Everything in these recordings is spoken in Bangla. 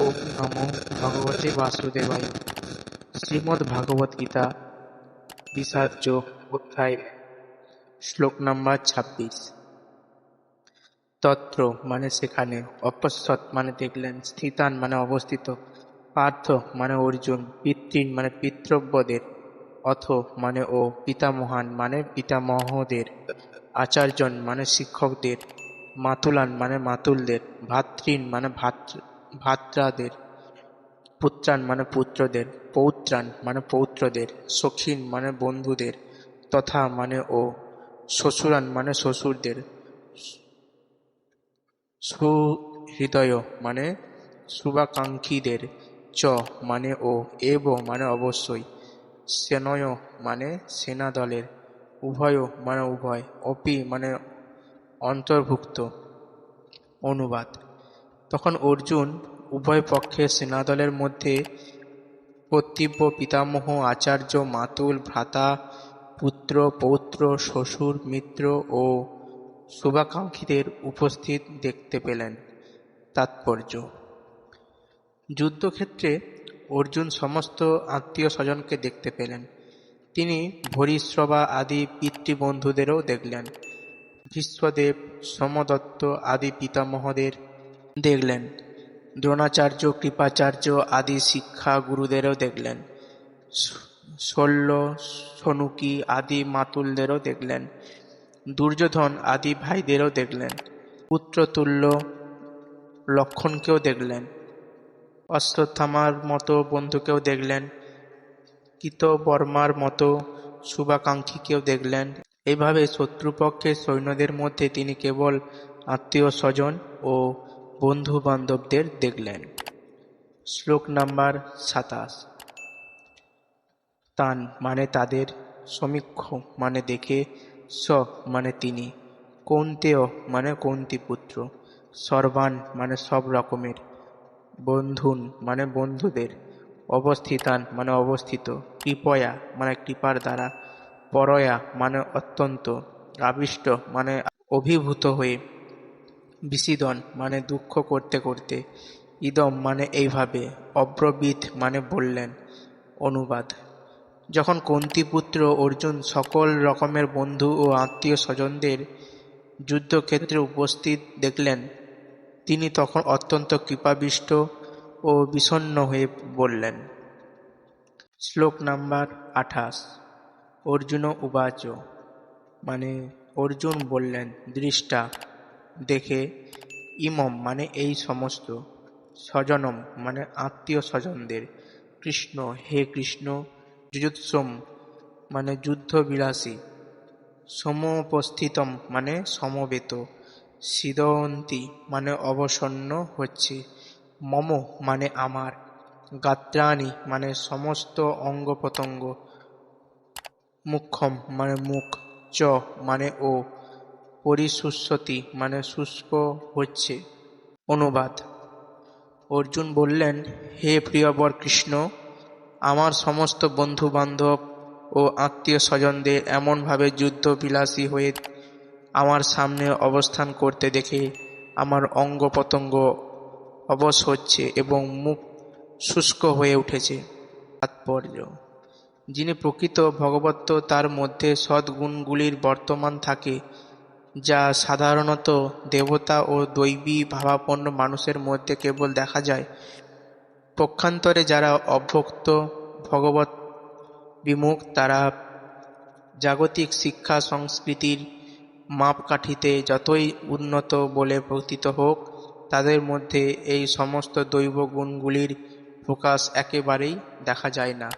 ওম নমো ভগবতে বাসুদেবায়। শ্রীমদ্ ভাগবত গীতা বিসার্য অধ্যায়, শ্লোক নাম্বার ছাব্বিশ। তত্র মানে সেখানে অপশ্বৎ মানে দেখলেন, স্থিতান মানে অবস্থিত, পার্থ মানে অর্জুন পিতৃন মানে পিতৃব্যদের অথ মানে ও পিতামহান মানে পিতামহদের আচার্যন মানে শিক্ষকদের, মাতুলান মানে মাতুলদের ভাতৃন মানে ভাতৃ ভাত্রাদের, পুত্রান মানে পুত্রদের, পৌত্রান মানে পৌত্রদের, সখিন মানে বন্ধুদের, তথা মানে ও, শ্বশুরান মানে শ্বশুরদের, সুহৃদয় মানে শুভাকাঙ্ক্ষীদের, চ মানে ও, এব মানে অবশ্যই, সেনয় মানে সেনা দলের উভয় মানে উভয়, অপি মানে অন্তর্ভুক্ত, অনুবাদ। তখন অর্জুন উভয় পক্ষের সেনাদলের মধ্যে কর্তৃব্য পিতামহ, আচার্য, মাতুল, ভ্রাতা, পুত্র, পৌত্র, শ্বশুর, মিত্র ও শুভাকাঙ্ক্ষীদের উপস্থিত দেখতে পেলেন। তাৎপর্য। যুদ্ধক্ষেত্রে অর্জুন সমস্ত আত্মীয় স্বজনকে দেখতে পেলেন। তিনি ভরিশ্রবা আদি পিতৃবন্ধুদেরও দেখলেন। ভীষ্মদেব সমদত্ত আদি পিতামহদের দেখলেন। দ্রোণাচার্য, কৃপাচার্য আদি শিক্ষা গুরুদেরও দেখলেন। শল্য সনুকি আদি মাতুলদেরও দেখলেন। দুর্যোধন আদি ভাইদেরও দেখলেন। পুত্রতুল্য লক্ষণকেও দেখলেন। অশ্বত্থামার মতো বন্ধুকেও দেখলেন। কৃতবর্মার মতো শুভাকাঙ্ক্ষীকেও দেখলেন। এভাবে শত্রুপক্ষের সৈন্যদের মধ্যে তিনি কেবল আত্মীয় স্বজন ও বন্ধু বান্ধবদের দেখলেন। শ্লোক নাম্বার সাতাশ। তান মানে তাদের, সমীক্ষ মানে দেখে, স মানে তিনি, কৌন্তেয় মানে কৌন্তি পুত্র, সর্বান মানে সব রকমের, বন্ধুন মানে বন্ধুদের, অবস্থিতান মানে অবস্থিত, কৃপয়া মানে কৃপার দ্বারা, পরয়া মানে অত্যন্ত, আবিষ্ট মানে অভিভূত হয়ে বিষিদন মানে দুঃখ করতে করতে। ইদম মানে এইভাবে অব্রবিদ মানে বললেন, অনুবাদ। যখন কুন্তিপুত্র অর্জুন সকল রকমের বন্ধু ও আত্মীয় স্বজনদের যুদ্ধক্ষেত্রে উপস্থিত দেখলেন, তিনি তখন অত্যন্ত কৃপাবিষ্ট ও বিষণ্ন হয়ে বললেন, শ্লোক নাম্বার আঠাশ, অর্জুন উবাচ। মানে অর্জুন বললেন, দৃষ্টা দেখে ইমম মানে এই সমস্ত স্বজনম মানে আত্মীয় স্বজনদের, কৃষ্ণ, হে কৃষ্ণ যুজুৎসম মানে যুদ্ধ বিলাসী সমোপস্থিতম মানে সমবেত, সিদন্তি মানে অবসন্ন হচ্ছে, মম মানে আমার, গাত্রাণী মানে সমস্ত অঙ্গ প্রত্যঙ্গ মুখ্যম মানে মুখ, চ মানে ও পরিশুষ্যতি মানে শুষ্ক হচ্ছে, অনুবাদ। অর্জুন বললেন, হে প্রিয়বর কৃষ্ণ আমার সমস্ত বন্ধু বান্ধব ও আত্মীয় স্বজনদের এমনভাবে যুদ্ধ বিলাসী হয়ে আমার সামনে অবস্থান করতে দেখে আমার অঙ্গ প্রত্যঙ্গ অবশ হচ্ছে এবং মুখ শুষ্ক হয়ে উঠেছে। তাৎপর্য। যিনি প্রকৃত ভগবত্ব তার মধ্যে সদ্গুণগুলির বর্তমান থাকে যা সাধারণত দেবতা ও দৈবী ভাবাপন্ন মানুষের মধ্যে কেবল দেখা যায়। পক্ষান্তরে যারা অভক্ত ভগবত বিমুখ, তারা জাগতিক শিক্ষা সংস্কৃতির মাপকাঠিতে যতই উন্নত বলে প্রতীত হোক, তাদের মধ্যে এই সমস্ত দৈব গুণগুলির প্রকাশ একেবারেই দেখা যায় না।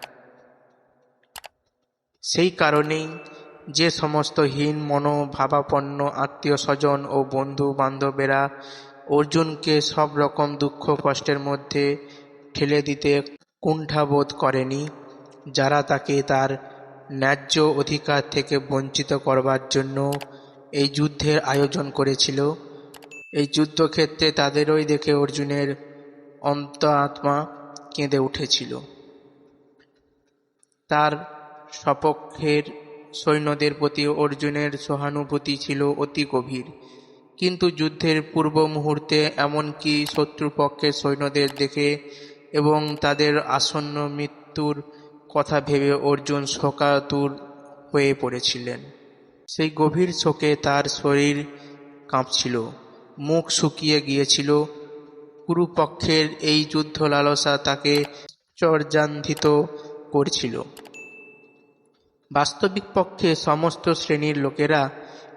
সেই কারণেই যে সমস্ত হীন মনোভাবাপন্ন আত্মীয় স্বজন ও বন্ধু বান্ধবেরা অর্জুনকে সব রকম দুঃখ কষ্টের মধ্যে ঠেলে দিতে কুণ্ঠাবোধ করেনি, যারা তাকে তার ন্যায্য অধিকার থেকে বঞ্চিত করবার জন্য এই যুদ্ধের আয়োজন করেছিল। এই যুদ্ধক্ষেত্রে তাদেরই দেখে অর্জুনের অন্ত আত্মা কেঁদে উঠেছিল। তার সপক্ষের সৈন্যদের প্রতি অর্জুনের সহানুভূতি ছিল অতি গভীর। কিন্তু যুদ্ধের পূর্ব মুহূর্তে এমনকি শত্রুপক্ষের সৈন্যদের দেখে এবং তাদের আসন্ন মৃত্যুর কথা ভেবে অর্জুন শোকাতুর হয়ে পড়েছিলেন। সেই গভীর শোকে তার শরীর কাঁপছিল, মুখ শুকিয়ে গিয়েছিল। কুরুপক্ষের এই যুদ্ধ লালসা তাকে চর্যান্ধিত করছিল। বাস্তবিক পক্ষে সমস্ত শ্রেণির লোকেরা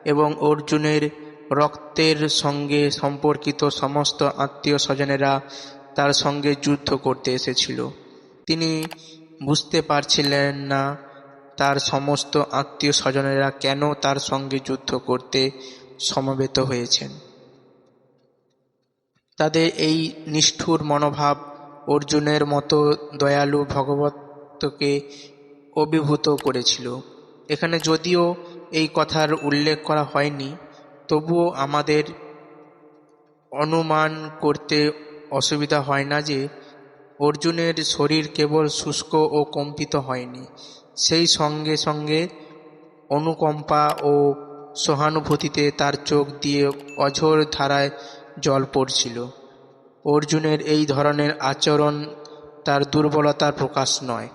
এবং অর্জুনের রক্তের সঙ্গে সম্পর্কিত সমস্ত আত্মীয় স্বজনেরা তার সঙ্গে যুদ্ধ করতে এসেছিল। তিনি বুঝতে পারছিলেন না তার সমস্ত আত্মীয় স্বজনেরা কেন তার সঙ্গে যুদ্ধ করতে সমবেত হয়েছেন। তাদের এই নিষ্ঠুর মনোভাব অর্জুনের মতো দয়ালু ভগবতকে অভিভূত করেছিল। এখানে যদিও এই কথার উল্লেখ করা হয়নি, তবুও আমাদের অনুমান করতে অসুবিধা হয় না যে অর্জুনের শরীর কেবল শুষ্ক ও কম্পিত হয়নি। সেই সঙ্গে সঙ্গে অনুকম্পা ও সহানুভূতিতে তার চোখ দিয়ে অঝোর ধারায় জল পড়ছিল। অর্জুনের এই ধরনের আচরণ তার দুর্বলতার প্রকাশ নয়।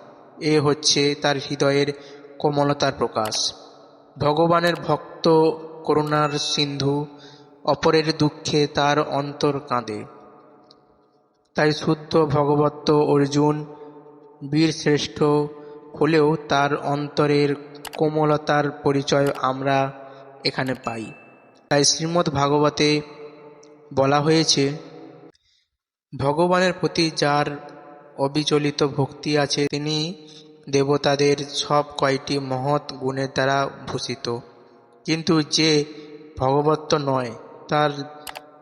এ হচ্ছে তার হৃদয়ের কোমলতার প্রকাশ। ভগবানের ভক্ত, করুণার সিন্ধু, অপরের দুঃখে তার অন্তর কাঁদে। তাই শুদ্ধ ভগবত্ত অর্জুন, বীরশ্রেষ্ঠ, হলেও তার অন্তরের কোমলতার পরিচয় আমরা এখানে পাই। তাই শ্রীমদ্ ভাগবতে বলা হয়েছে, ভগবানের প্রতি যার অবিচলিত ভক্তি আছে, তিনি দেবতাদের সব কয়টি মহৎ গুণের দ্বারা ভূষিত। কিন্তু যে ভগবত্ত নয়, তার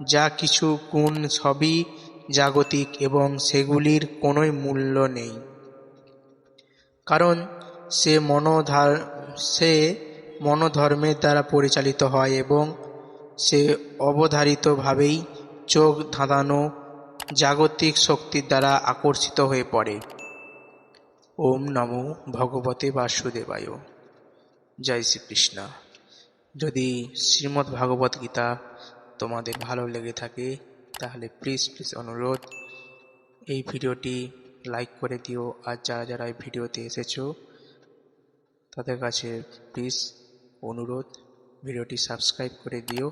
যা কিছু গুণ সবই জাগতিক এবং সেগুলির কোনোই মূল্য নেই। কারণ সে মনোধার, সে মনোধর্মের দ্বারা পরিচালিত হয় এবং সে অবধারিতভাবেই চোখ ধাঁধানো জাগতিক শক্তির দ্বারা আকর্ষিত হয়ে পড়ে। ওম নমো ভগবতে বাসুদেবায়। জয় শ্রীকৃষ্ণ। যদি শ্রীমদ্ ভাগবত গীতা তোমাদের ভালো লেগে থাকে, তাহলে প্লিজ প্লিজ অনুরোধ, এই ভিডিওটি লাইক করে দিও। আর যারা যারা এই ভিডিওতে এসেছ, তাদের কাছে প্লিজ অনুরোধ, ভিডিওটি সাবস্ক্রাইব করে দিও।